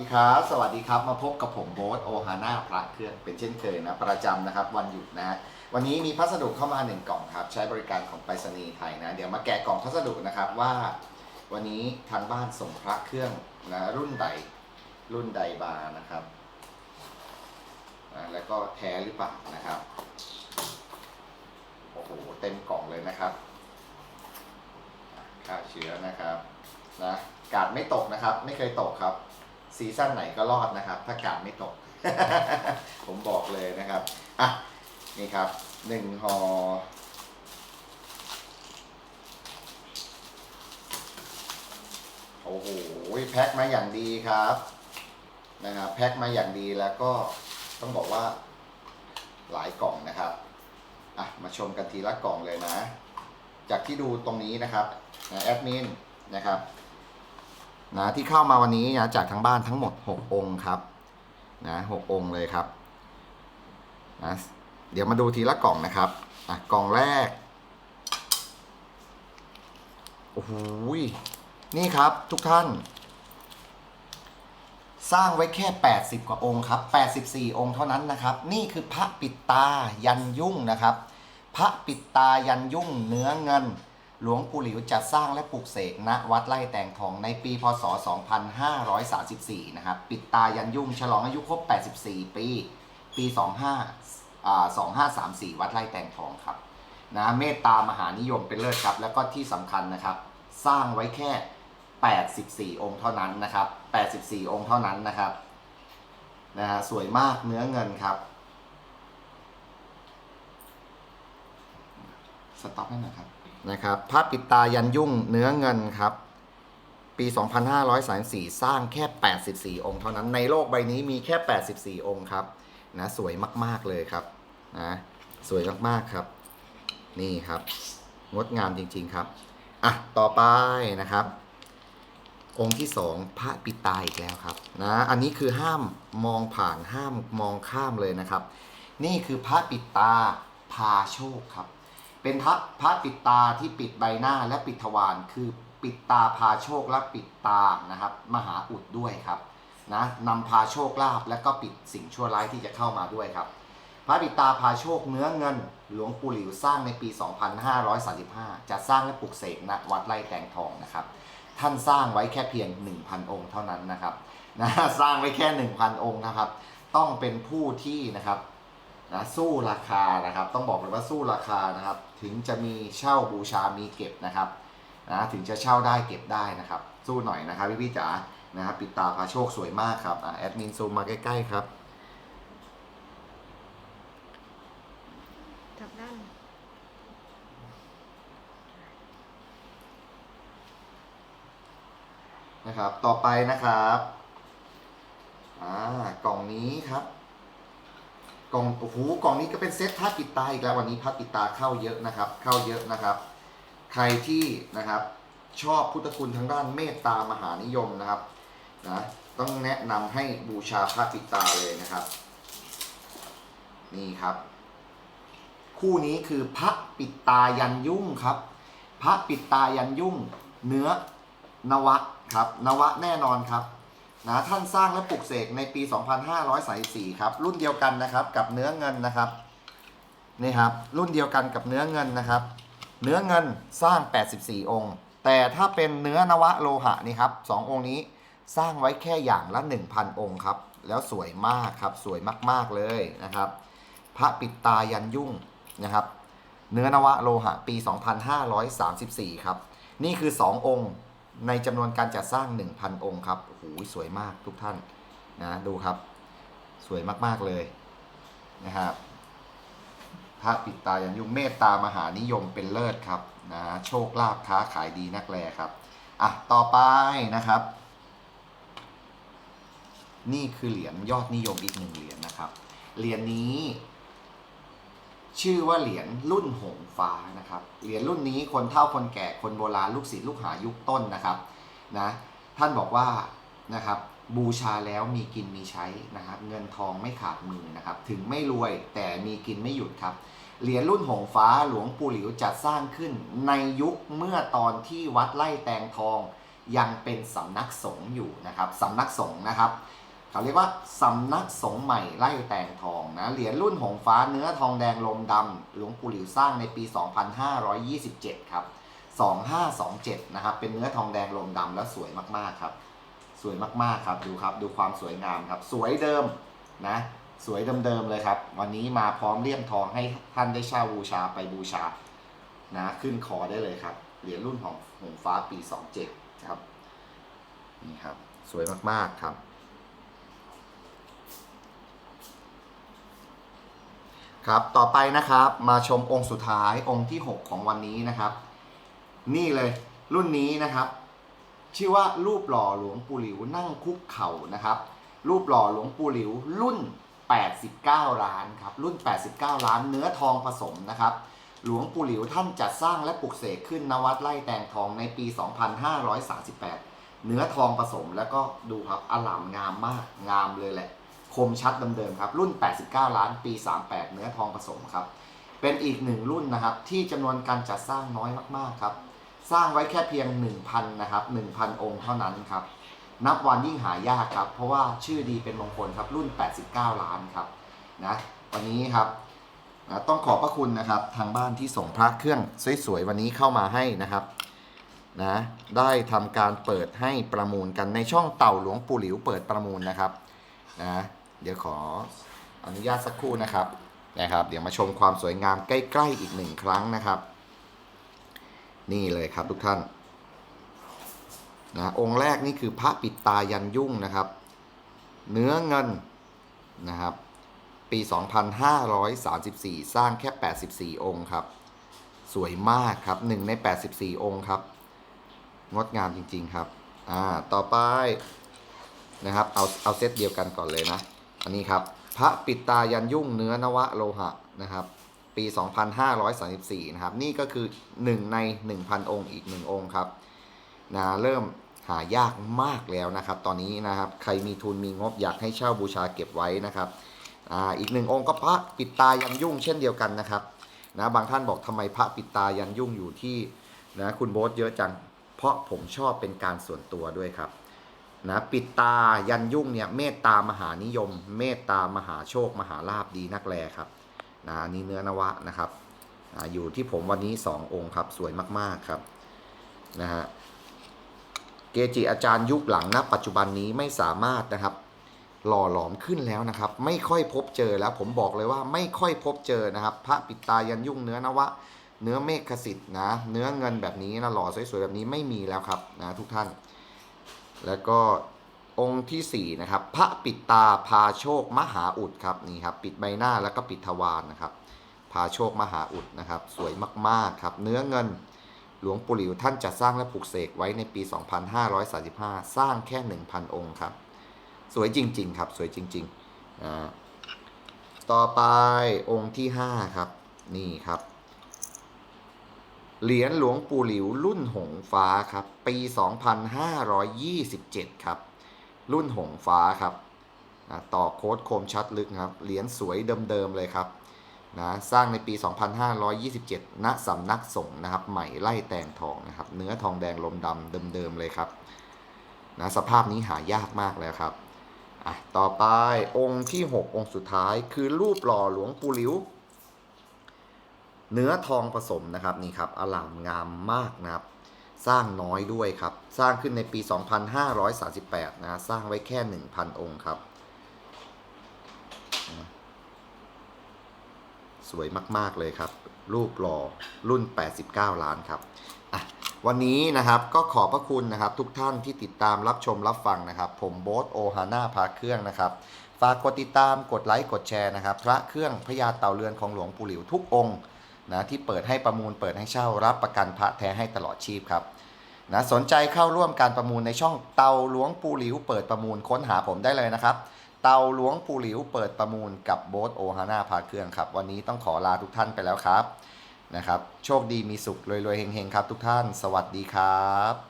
สวัสดีครับ สวัสดีครับ มาพบกับผมโบ๊ทโอฮาน่าพระเครื่องเป็นเช่นเคยนะประจำนะครับวันหยุดนะ วันนี้มีพัสดุเข้ามาหนึ่งกล่องครับ ใช้บริการของไปรษณีย์ไทยนะ เดี๋ยวมาแกะกล่องพัสดุนะครับว่า วันนี้ทางบ้านส่งพระเครื่องนะรุ่นใดรุ่นใดบาร์นะครับแล้วก็แท้หรือเปล่านะครับโอ้โหเต็มกล่องเลยนะครับฆ่าเชื้อนะครับนะกาดไม่ตกนะครับ ไม่เคยตกครับ ซีซั่นไหนก็รอดนะครับ ถ้ากาดไม่ตก ผมบอกเลยนะครับอะนี่ครับหนึ่งห่อโอ้โหแพ็คมาอย่างดีครับนะครับแพ็คมาอย่างดีแล้วก็ต้องบอกว่าหลายกล่องนะครับอะมาชมกันทีละกล่องเลยนะ จากที่ดูตรงนี้นะครับแอดมินนะครับ นะที่เข้ามาวันนี้นะจากทั้งบ้านทั้งหมด 6 องค์ครับนะหกองค์เลยครับนะเดี๋ยวมาดูทีละกล่องนะครับอะกล่องแรกโอ้โหนี่ครับทุกท่าน สร้างไว้แค่ 80 กว่าองค์ครับ 84 องค์เท่านั้นนะครับ นี่คือพระปิดตายันยุ่งนะครับ พระปิดตายันยุ่งเนื้อเงิน หลวงปู่หลิวจัดสร้างและปลูกเสกณวัดไร่แตงทองในปีพศ 2534 นะครับ ปิดตายันยุ่งฉลองอายุครบ 84 ปี ปี 25อ่า2534 วัดไร่แตงทองครับนะเมตตามหานิยมเป็นเลิศครับ แล้วก็ที่สำคัญนะครับ สร้างไว้แค่ 84 องค์เท่านั้นนะครับ 84 องค์เท่านั้นนะครับนะฮะสวยมากเนื้อเงินครับ สต็อปให้หน่อยครับ นะครับพระปิดตายันยุ่งเนื้อเงินครับ ปี 2534 สร้างแค่ 84 องค์เท่านั้นในโลกใบนี้มีแค่ 84 องค์ครับนะสวยมาก ๆ เลยครับนะสวยมากๆครับ นี่ครับ งดงามจริง ๆ ครับอะต่อไปนะครับ องค์ที่สองพระปิตาอีกแล้วครับนะอันนี้คือห้ามมองผ่านห้ามมองข้ามเลยนะครับ นี่คือพระปิตาพาโชคครับ เป็นพระพระปิดตาที่ปิดใบหน้าและปิดทวารคือปิดตาพาโชคและปิดตานะครับ มหาอุดด้วยครับนะนำพาโชคลาภและก็ปิดสิ่งชั่วร้ายที่จะเข้ามาด้วยครับ พระปิดตาพาโชคเนื้อเงิน หลวงปู่หลิวสร้างในปี 2535 จะสร้างและปลุกเสกณวัดไร่แตงทองนะครับ ท่านสร้างไว้แค่เพียง 1,000 องค์เท่านั้นนะครับนะสร้างไว้แค่ 1,000 องค์นะครับ ต้องเป็นผู้ที่นะครับนะสู้ราคานะครับ ต้องบอกเลยว่าสู้ราคานะครับ ถึงจะมีเช่าบูชามีเก็บนะครับนะถึงจะเช่าได้เก็บได้นะครับ สู้หน่อยนะครับพี่พี่ๆจ๋านะครับปิดตาพาโชคสวยมากครับอะแอดมินซูมมาใกล้ๆครับกลับด้านนะครับต่อไปนะครับอ่ากล่องนี้ครับ กล่องโอ้โหกล่องนี้ก็เป็นเซตผ้าปิดตาอีกแล้ววันนี้ผ้าปิดตาเข้าเยอะนะครับ เข้าเยอะนะครับ ใครที่นะครับชอบพุทธคุณทางด้านเมตตามหานิยมนะครับนะต้องแนะนำให้บูชาผ้าปิดตาเลยนะครับ นี่ครับ คู่นี้คือพระปิดตายันยุ่งครับ พระปิดตายันยุ่ง เนื้อนวะครับ นวะแน่นอนครับ นะท่านสร้างและปลุกเสกในปี 2534 ครับ รุ่นเดียวกันนะครับกับเนื้อเงินนะครับนี่ครับรุ่นเดียวกันกับเนื้อเงินนะครับ เนื้อเงินสร้าง 84 องค์ แต่ถ้าเป็นเนื้อนวะโลหะนี่ครับสององค์นี้สร้างไว้แค่อย่างละ 1,000 องค์ครับ แล้วสวยมากครับสวยมากๆเลยนะครับ พระปิดตายันยุ่งนะครับ เนื้อนวะโลหะปี 2534 ครับ นี่คือ 2 องค์ ในจำนวนการจัดสร้าง 1,000 องค์ครับโอ้โหสวยมากทุกท่านนะดูครับ สวยมากๆเลยนะครับพระปิดตายันยุงเมตตามหานิยมเป็นเลิศครับนะโชคลาภค้าขายดีนักแลครับอะต่อไปนะครับ นี่คือเหรียญยอดนิยมอีกหนึ่งเหรียญนะครับเหรียญนี้ ชื่อว่าเหรียญรุ่นหงฟ้านะครับ เหรียญรุ่นนี้คนเฒ่าคนแก่คนโบราณลูกศิษย์ลูกหายุคต้นนะครับนะท่านบอกว่านะครับบูชาแล้วมีกินมีใช้นะครับ เงินทองไม่ขาดมือนะครับ ถึงไม่รวยแต่มีกินไม่หยุดครับ เหรียญรุ่นหงฟ้าหลวงปู่หลิวจัดสร้างขึ้นในยุคเมื่อตอนที่วัดไร่แตงทองยังเป็นสำนักสงฆ์อยู่นะครับสำนักสงฆ์นะครับ เขาเรียกว่าสำนักสงฆ์ใหม่ไล่แตงทองนะ เหรียญรุ่นหงฟ้าเนื้อทองแดงลมดำหลวงปู่หลิวสร้างในปี 2527 ครับ 2527 นะครับ เป็นเนื้อทองแดงลมดำแล้วสวยมากๆครับ สวยมากๆครับ ดูครับ ดูความสวยงามครับ สวยเดิมนะ สวยเดิมๆเลยครับ วันนี้มาพร้อมเลี่ยมทองให้ท่านได้เช่าบูชาไปบูชา นะ ขึ้นคอได้เลยครับ เหรียญรุ่นของหงฟ้าปี 27 ครับ นี่ครับ สวยมากๆครับ ครับ ต่อไปนะครับ มาชมองค์สุดท้ายองค์ที่ 6 ของวันนี้นะครับ นี่เลยรุ่นนี้นะครับ ชื่อว่ารูปหล่อหลวงปู่หลิวนั่งคุกเข่านะครับ รูปหล่อหลวงปู่หลิว รุ่น 89 ล้านครับ รุ่น 89 ล้านเนื้อทองผสมนะครับ หลวงปู่หลิวท่านจัดสร้างและปลุกเสกขึ้นนวัดไล่แตงทองในปี 2538 เนื้อทองผสมแล้วก็ดูครับอลามงามมากงามเลยแหละ คมชัดเดิมๆครับ รุ่น 89 ล้านปี 38 เนื้อทองผสมครับ เป็นอีกหนึ่งรุ่นนะครับ ที่จำนวนการจัดสร้างน้อยมากๆครับ สร้างไว้แค่เพียง 1,000 นะครับ 1,000 องค์เท่านั้นครับ นับวันยิ่งหายากครับ เพราะว่าชื่อดีเป็นมงคลครับ รุ่น 89 ล้านครับนะวันนี้ครับนะต้องขอบพระคุณนะครับทางบ้านที่ส่งพระเครื่องสวยๆวันนี้เข้ามาให้นะครับนะได้ทำการเปิดให้ประมูลกันในช่องเต่าหลวงปู่หลิวเปิดประมูลนะครับนะ เดี๋ยวขออนุญาตสักครู่นะครับนะครับ เดี๋ยวมาชมความสวยงามใกล้ๆอีกหนึ่งครั้งนะครับ นี่เลยครับทุกท่านนะองค์แรกนี่คือพระปิดตายันยุ่งนะครับ เนื้อเงินนะครับ ปี 2534 สร้างแค่ 84 องค์ครับ สวยมากครับ1ใน 84 องค์ครับ งดงามจริงๆครับ อ่า ต่อไปนะครับ เอา เอาเซตเดียวกันก่อนเลยนะ อันนี้ครับ พระปิตายันยุ่งเนื้อนวะโลหะนะครับ ปี 2534 นะครับ นี่ก็คือ 1 ใน 1,000 องค์อีก 1 องค์ครับนะเริ่มหายากมากแล้วนะครับ ตอนนี้นะครับ ใครมีทุนมีงบอยากให้เช่าบูชาเก็บไว้นะครับอ่าอีกหนึ่งองค์ก็พระปิดตายันยุ่งเช่นเดียวกันนะครับนะบางท่านบอกทำไมพระปิดตายันยุ่งอยู่ที่นะคุณโบ๊ทเยอะจัง เพราะผมชอบเป็นการส่วนตัวด้วยครับ นะปิดตายันยุ่งเนี่ยเมตตามหานิยม เมตตามหาโชค มหาลาบดีนักแลครับนะนี่เนื้อนวะนะครับอาอยู่ที่ผมวันนี้ 2 องค์ครับ สวยมากๆครับนะฮะเกจิอาจารย์ยุคหลังณปัจจุบันนี้ไม่สามารถนะครับ หล่อหลอมขึ้นแล้วนะครับ ไม่ค่อยพบเจอแล้วผมบอกเลยว่าไม่ค่อยพบเจอนะครับ พระปิดตายันยุ่งเนื้อนวะ เนื้อเมฆสิทธิ์นะ เนื้อเงินแบบนี้นะหล่อสวยๆแบบนี้ไม่มีแล้วครับนะทุกท่าน แล้วก็องค์ที่สี่นะครับพระปิดตาพาโชคมหาอุดครับนี่ครับปิดใบหน้าแล้วก็ปิดทวารนะครับ พาโชคมหาอุดนะครับ สวยมากๆครับ เนื้อเงินหลวงปู่หลิวท่านจัดสร้างและปลูกเสกไว้ในปี 2535 สร้างแค่ 1,000 องค์ครับ สวยจริง ๆ ครับ สวยจริงๆอ่าต่อไปองค์ที่ 5 ครับ นี่ครับ เหรียญหลวงปู่หลิวรุ่นหงฟ้าครับ ปี 2527 ครับ รุ่นหงฟ้าครับนะต่อโค้ดคมชัดลึกครับ เหรียญสวยเดิมๆเลยครับนะสร้างในปี 2527 ณสำนักสงฆ์นะครับใหม่ไล่แตงทองนะครับ เนื้อทองแดงลมดำเดิมๆเลยครับนะสภาพนี้หายากมากแล้วครับอะต่อไปองค์ที่ 6 องค์สุดท้ายคือรูปหล่อหลวงปู่หลิว เนื้อทองผสมนะครับนี่ครับอลามงามมากนะครับ สร้างน้อยด้วยครับ สร้างขึ้นในปี 2538 นะสร้างไว้แค่ 1,000 องค์ครับ สวยมาก ๆ เลยครับ รูปหล่อรุ่น 89 ล้านครับวันนี้นะครับก็ขอบพระคุณนะครับทุกท่านที่ติดตามรับชมรับฟังนะครับ ผมโบ๊ทโอฮาน่าพาเครื่องนะครับฝากกดติดตามกดไลค์กดแชร์นะครับ พระเครื่องพญาเต่าเรือนของหลวงปู่หลิวทุกองค์ นะที่เปิดให้ประมูลเปิดให้เช่ารับประกันพระแท้ให้ตลอดชีพครับนะสนใจเข้าร่วมการประมูลในช่องเตาหลวงปูหลิวเปิดประมูลค้นหาผมได้เลยนะครับ เตาหลวงปูหลิวเปิดประมูลกับโบ๊ทโอฮาน่าพาเครื่องครับ วันนี้ต้องขอลาทุกท่านไปแล้วครับนะครับ โชคดีมีสุขรวยๆเฮงๆครับทุกท่าน สวัสดีครับ